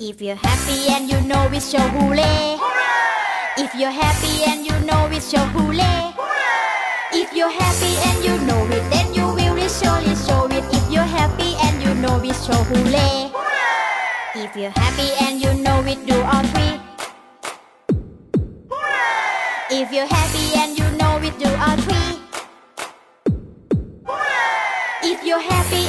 If you're happy and you know it, show hooray. If you're happy and you know it, show hooray. If you're happy and you know it, then you will surely show it. If you're happy and you know it, show hooray. If you're happy and you know it, do all three. If you're happy and you know it, do all three. If you're happy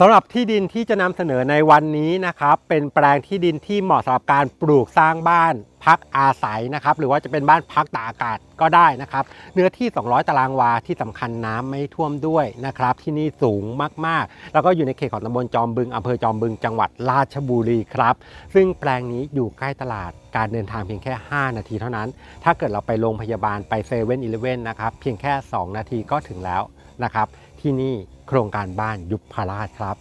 สำหรับที่ดินที่จะนำเสนอในวันนี้นะครับ เป็นแปลงที่ดินที่เหมาะสำหรับการปลูกสร้างบ้านพักอาศัยนะครับ หรือว่าจะเป็นบ้านพักตากอากาศก็ได้นะครับ เนื้อที่ 200 ตารางวาที่สำคัญน้ำไม่ท่วมด้วยนะครับ ที่นี่สูงมากๆ แล้วก็อยู่ในเขตของตำบลจอมบึงอำเภอจอมบึงจังหวัดราชบุรีครับ ซึ่งแปลงนี้อยู่ใกล้ตลาดการเดินทางเพียงแค่ 5 นาทีเท่านั้น ถ้าเกิดเราไปโรงพยาบาลไปเซเว่นอีเลฟเว่นนะครับ เพียงแค่ 2 นาทีก็ถึงแล้วนะครับ ที่นี่ โครงการบ้านยุพพราชครับ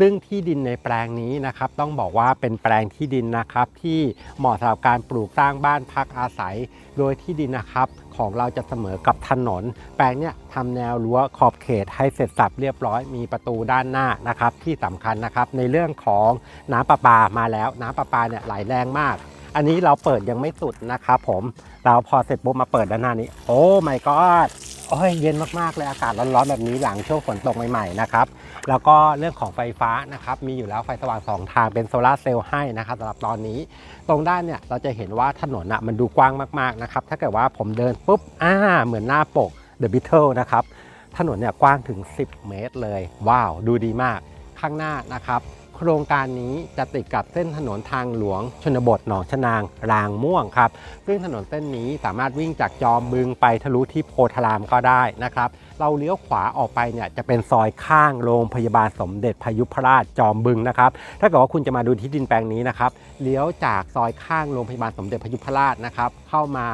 ซึ่งที่ดินในแปลงนี้นะครับ ต้องบอกว่าเป็นแปลงที่ดินนะครับ ที่เหมาะสำหรับการปลูกสร้างบ้านพักอาศัย โดยที่ดินนะครับของเราจะเสมอกับถนน แปลงเนี่ยทำแนวรั้วขอบเขตให้เสร็จสับเรียบร้อยมีประตูด้านหน้านะครับ ที่สำคัญนะครับ ในเรื่องของน้ำประปามาแล้ว น้ำประปาเนี่ยไหลแรงมากอันนี้เราเปิดยังไม่สุดนะครับผม เราพอเสร็จปุ๊บมาเปิดด้านหน้านี้ โอ้ my god โอ้ยเย็นมากๆเลยอากาศร้อนๆแบบนี้หลังช่วงฝนตกใหม่ๆนะครับแล้วก็เรื่องของไฟฟ้านะครับมีอยู่แล้วไฟสว่างสองทางเป็นโซลาเซลล์ให้นะครับสำหรับตอนนี้ ตรงด้านเนี่ยเราจะเห็นว่าถนนอะมันดูกว้างมากๆนะครับถ้าเกิดว่าผมเดินปุ๊บอ่าเหมือนหน้าปก The Beatles นะครับถนนเนี่ยกว้างถึง 10 เมตรเลย ว้าว ดูดีมากข้างหน้านะครับ โครงการนี้จะติดกับเส้นถนนทางหลวง ชนบทหนองชนาง รางม่วงครับ ซึ่งถนนเส้นนี้สามารถวิ่งจากจอมบึงไปทะลุที่โพธารามก็ได้นะครับ เราเลี้ยวขวาออกไปเนี่ยจะเป็นซอยข้างโรงพยาบาลสมเด็จพยุพราชจอมบึงนะครับ ถ้าเกิดว่าคุณจะมาดูที่ดินแปลงนี้นะครับ เลี้ยวจากซอยข้างโรงพยาบาลสมเด็จพยุพราชนะครับ เข้ามา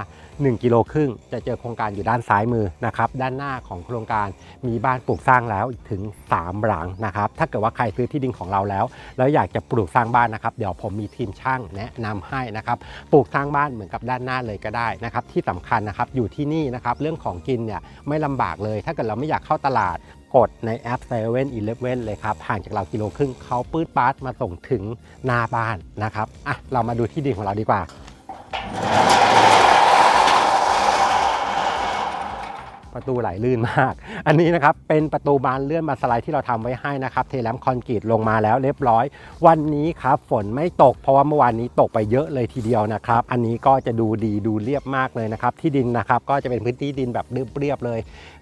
1กิโลครึ่งจะเจอโครงการอยู่ด้านซ้ายมือนะครับด้านหน้าของโครงการมีบ้านปลูกสร้างแล้วถึง 3 หลังนะครับถ้าเกิดว่าใครซื้อที่ดินของเราแล้ว แล้วอยากจะปลูกสร้างบ้านนะครับ เดี๋ยวผมมีทีมช่างแนะนำให้นะครับปลูกสร้างบ้านเหมือนกับด้านหน้าเลยก็ได้นะครับที่สำคัญนะครับอยู่ที่นี่นะครับเรื่องของกินเนี่ยไม่ลำบากเลย ถ้าเกิดเราไม่อยากเข้าตลาดกดในแอป7 e เ e ่ e อเลยครับ ห่างจากเรากิโลครึ่งเขาปื๊ดปาร์ตมาส่งถึงหน้าบ้านนะครับอะเรามาดูที่ดินของเราดีกว่า ประตูไหลลื่นมาก อันนี้นะครับเป็นประตูบานเลื่อนมาสไลด์ที่เราทำไว้ให้นะครับ เทแลมคอนกรีตลงมาแล้วเรียบร้อย วันนี้ครับฝนไม่ตกเพราะว่าเมื่อวานนี้ตกไปเยอะเลยทีเดียวนะครับ อันนี้ก็จะดูดีดูเรียบมากเลยนะครับ ที่ดินนะครับก็จะเป็นพื้นที่ดินแบบเรียบๆเลย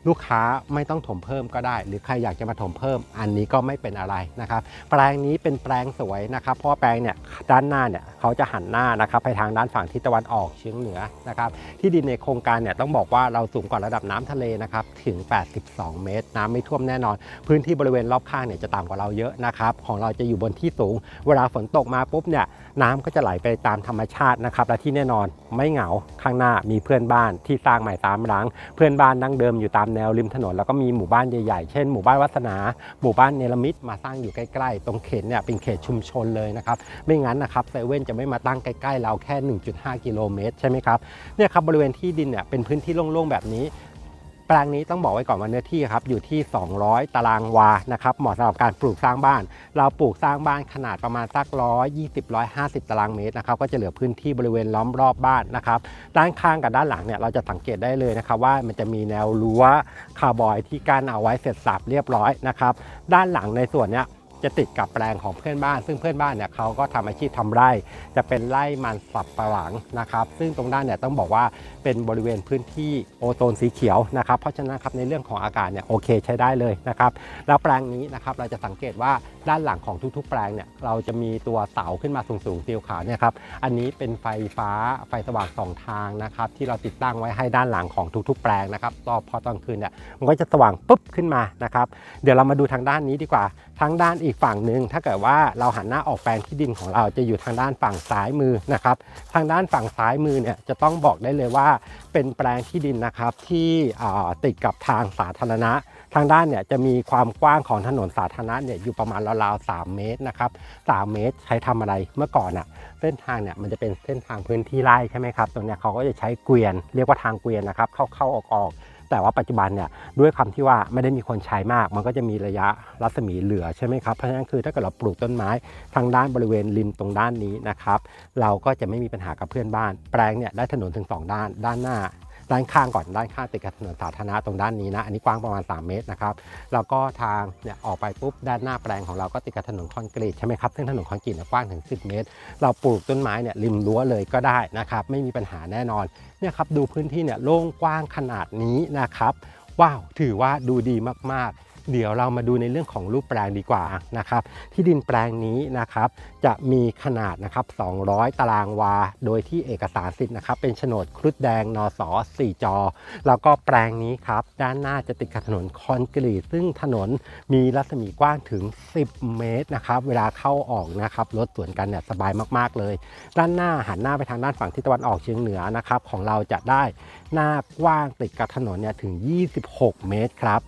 ลูกค้าไม่ต้องถมเพิ่มก็ได้ หรือใครอยากจะมาถมเพิ่ม อันนี้ก็ไม่เป็นอะไรนะครับ แปลงนี้เป็นแปลงสวยนะครับ เพราะว่าแปลงเนี่ยด้านหน้าเนี่ยเขาจะหันหน้านะครับไปทางด้านฝั่งทิศตะวันออกเฉียงเหนือนะครับ ที่ดินในโครงการเนี่ยต้องบอกว่าเราสูงกว่าระดับน้ำทะเลนะครับถึง 82 เมตร น้ำไม่ท่วมแน่นอน พื้นที่บริเวณรอบข้างเนี่ยจะต่ำกว่าเราเยอะนะครับ ของเราจะอยู่บนที่สูง เวลาฝนตกมาปุ๊บเนี่ยน้ำก็จะไหลไปตามธรรมชาตินะครับ และที่แน่นอนไม่เหงาข้างหน้ามีเพื่อนบ้านที่สร้างใหม่ตามหลัง เพื่อนบ้านดั้งเดิมอยู่ตามแนวริมถนน แล้วก็มีหมู่บ้านใหญ่ๆ เช่นหมู่บ้านวัฒนา หมู่บ้านเนรมิตมาสร้างอยู่ใกล้ๆ ตรงเขตเนี่ยเป็นเขตชุมชนเลยนะครับ ไม่งั้นนะครับเซเว่นจะไม่มาตั้งใกล้ๆ เราแค่ 1.5 กิโลเมตรใช่ไหมครับ เนี่ยครับบริเวณที่ดินเนี่ยเป็นพื้นที่โล่งๆ แบบนี้ แปลงนี้ต้องบอกไว้ก่อนว่าเนื้อที่ครับอยู่ที่ 200 ตารางวานะครับเหมาะสำหรับการปลูกสร้างบ้าน เราปลูกสร้างบ้านขนาดประมาณสัก120 150 ตารางเมตรนะครับก็จะเหลือพื้นที่บริเวณล้อมรอบบ้านนะครับด้านข้างกับด้านหลังเนี่ยเราจะสังเกตได้เลยนะครับว่ามันจะมีแนวรั้วคาร์บอยที่กั้นเอาไว้เสร็จสับเรียบร้อยนะครับด้านหลังในส่วนเนี้ย จะติดกับแปลงของเพื่อนบ้าน ซึ่งเพื่อนบ้านเนี่ยเขาก็ทำอาชีพทำไร่ จะเป็นไร่มันสับปะหลังนะครับ ซึ่งตรงด้านเนี่ยต้องบอกว่าเป็นบริเวณพื้นที่โอโซนสีเขียวนะครับเพราะฉะนั้นครับในเรื่องของอากาศเนี่ยโอเคใช้ได้เลยนะครับแล้วแปลงนี้นะครับเราจะสังเกตว่าด้านหลังของทุกๆ แปลงเนี่ยเราจะมีตัวเสาขึ้นมาสูงๆสีขาวเนี่ยครับอันนี้เป็นไฟฟ้าไฟสว่างสองทางนะครับที่เราติดตั้งไว้ให้ด้านหลังของทุกๆ แปลงนะครับตอนพอตอนคืนเนี่ยมันก็จะสว่างปุ๊บขึ้นมานะครับเดี๋ยวเรามาดูทางด้านนี้ดีกว่าทางด้านอีีกฝั่งหนึ่งถ้าเกิดว่าเราหันหน้าออกแปลงที่ดินของเราจะอยู่ทางด้านฝั่งซ้ายมือนะครับ ทางด้านฝั่งซ้ายมือเนี่ยจะต้องบอกได้เลยว่าเป็นแปลงที่ดินนะครับที่ติดกับทางสาธารณะทางด้านเนี่ยจะมีความกว้างของถนนสาธารณะเนี่ยอยู่ประมาณราวๆ 3 เมตรนะครับ 3 เมตรใช้ทำอะไรเมื่อก่อนอะเส้นทางเนี่ยมันจะเป็นเส้นทางพื้นที่ไร่ใช่ไหมครับตรงเนี้ยเขาก็จะใช้เกวียน เรียกว่าทางเกวียนนะครับเข้าเข้าออกออก แต่ว่าปัจจุบันเนี่ยด้วยคำที่ว่าไม่ได้มีคนใช้มาก มันก็จะมีระยะรัศมีเหลือใช่ไหมครับเพราะฉะนั้นคือถ้าเกิดเราปลูกต้นไม้ทางด้านบริเวณริมตรงด้านนี้นะครับเราก็จะไม่มีปัญหากับเพื่อนบ้าน แปลงเนี่ยได้ถนนถึง 2 ด้านด้านหน้า ด้านข้างก่อนด้านข้างติดกับถนนสาธารณะตรงด้านนี้นะ อันนี้กว้างประมาณ 3 เมตรนะครับ แล้วก็ทางเนี่ยออกไปปุ๊บด้านหน้าแปลงของเราก็ติดกับถนนคอนกรีตใช่ไหมครับ ซึ่งถนนคอนกรีตกว้างถึง 10 เมตร เราปลูกต้นไม้เนี่ยริมรั้วเลยก็ได้นะครับ ไม่มีปัญหาแน่นอน เนี่ยครับดูพื้นที่เนี่ยโล่งกว้างขนาดนี้นะครับ ว้าว ถือว่าดูดีมากๆ เดี๋ยวเรามาดูในเรื่องของรูปแปลงดีกว่านะครับ ที่ดินแปลงนี้นะครับจะมีขนาดนะครับ 200 ตารางวา โดยที่เอกสารสิทธิ์นะครับ เป็นโฉนดครุฑแดงนส4จอ แล้วก็แปลงนี้ครับ ด้านหน้าจะติดกับถนนคอนกรีต ซึ่งถนนมีรัศมีกว้างถึง 10 เมตรนะครับ เวลาเข้าออกนะครับรถสวนกันเนี่ยสบายมากๆเลย ด้านหน้าหันหน้าไปทางด้านฝั่งทิศตะวันออกเฉียงเหนือนะครับของเราจะได้หน้ากว้างติดกับถนนเนี่ยถึง 26 เมตรครับ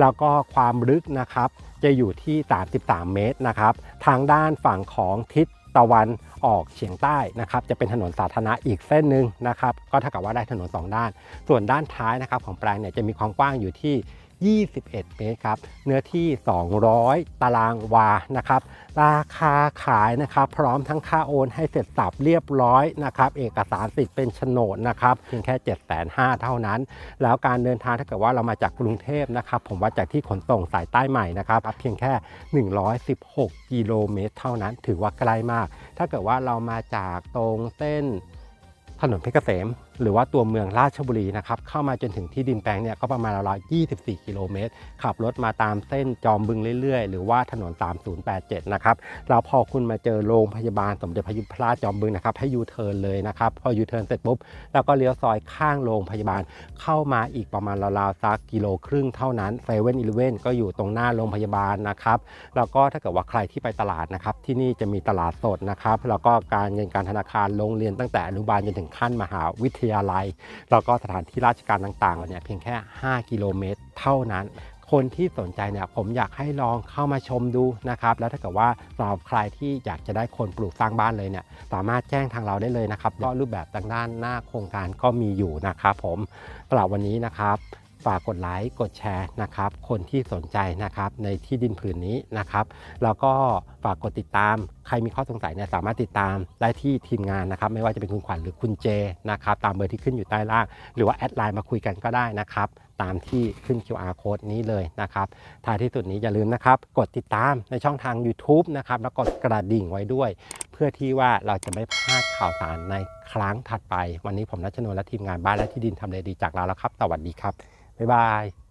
แล้วก็ความลึกนะครับจะอยู่ที่ 33 เมตรนะครับ ทางด้านฝั่งของทิศตะวันออกเฉียงใต้นะครับ จะเป็นถนนสาธารณะอีกเส้นหนึ่งนะครับ ก็เท่ากับว่าได้ถนน 2 ด้าน ส่วนด้านท้ายนะครับของแปลงเนี่ยจะมีความกว้างอยู่ที่ 21 เมตรครับ เนื้อที่ 200 ตารางวา นะครับ ราคาขายนะครับ พร้อมทั้งค่าโอนให้เสร็จสับเรียบร้อยนะครับ เอกสารสิทธิ์เป็นโฉนดนะครับ เพียงแค่ 7 5 0 0 0เท่านั้น แล้วการเดินทางถ้าเกิดว่าเรามาจากกรุงเทพนะครับ ผมว่าจากที่ขนส่งสายใต้ใหม่นะครับ เพียงแค่ 116 กิโลเมตร เท่านั้น ถือว่าใกล้มาก ถ้าเกิดว่าเรามาจากตรงเส้นถนนเพชรเกษม หรือว่าตัวเมืองราชบุรีนะครับเข้ามาจนถึงที่ดินแปลงเนี่ยก็ประมาณราวๆ24 กิโลเมตร ขับรถมาตามเส้นจอมบึงเรื่อยๆ หรือว่าถนน 3087 นะครับแล้วพอคุณมาเจอโรงพยาบาลสมเด็จพระยุพราชจอมบึงนะครับให้ยูเทิร์นเลยนะครับพอยูเทิร์นเสร็จปุ๊บแล้วก็เลี้ยวซอยข้างโรงพยาบาล เข้ามาอีกประมาณราวๆสักกิโลครึ่งเท่านั้นเซเว่นอีเลเว่นก็อยู่ตรงหน้าโรงพยาบาลนะครับแล้วก็ถ้าเกิดว่าใครที่ไปตลาดนะครับที่นี่จะมีตลาดสดนะครับแล้วก็การเงินการธนาคารโรงเรียนตั้งแต่อนุบาลจนถึงขั้นมหาวิทยาลัย แล้วก็สถานที่ราชการต่างๆเนี่ยเพียงแค่ 5 กิโลเมตร เท่านั้น คนที่สนใจเนี่ยผมอยากให้ลองเข้ามาชมดูนะครับ แล้วถ้าเกิดว่าสำหรับใครที่อยากจะได้คนปลูกสร้างบ้านเลยเนี่ยสามารถแจ้งทางเราได้เลยนะครับเพรูปแบบทางด้านหน้าโครงการก็มีอยู่นะครับผมสำหรับวันนี้นะครับ ฝากกดไลค์กดแชร์นะครับ คนที่สนใจนะครับในที่ดินผืนนี้นะครับ แล้วก็ฝากกดติดตาม ใครมีข้อสงสัยเนี่ยสามารถติดตามได้ที่ทีมงานนะครับ ไม่ว่าจะเป็นคุณขวัญหรือคุณเจนะครับ ตามเบอร์ที่ขึ้นอยู่ใต้ล่าง หรือว่าแอดไลน์มาคุยกันก็ได้นะครับ ตามที่ขึ้น QR code นี้เลยนะครับท้ายที่สุดนี้อย่าลืมนะครับ กดติดตามในช่องทาง YouTube นะครับ แล้วกดกระดิ่งไว้ด้วย เพื่อที่ว่าเราจะไม่พลาดข่าวสารในครั้งถัดไป วันนี้ผมนัชนนและทีมงานบ้านและที่ดินทำเลดีจากลาแล้วครับ สวัสดีครับ บ๊ายบาย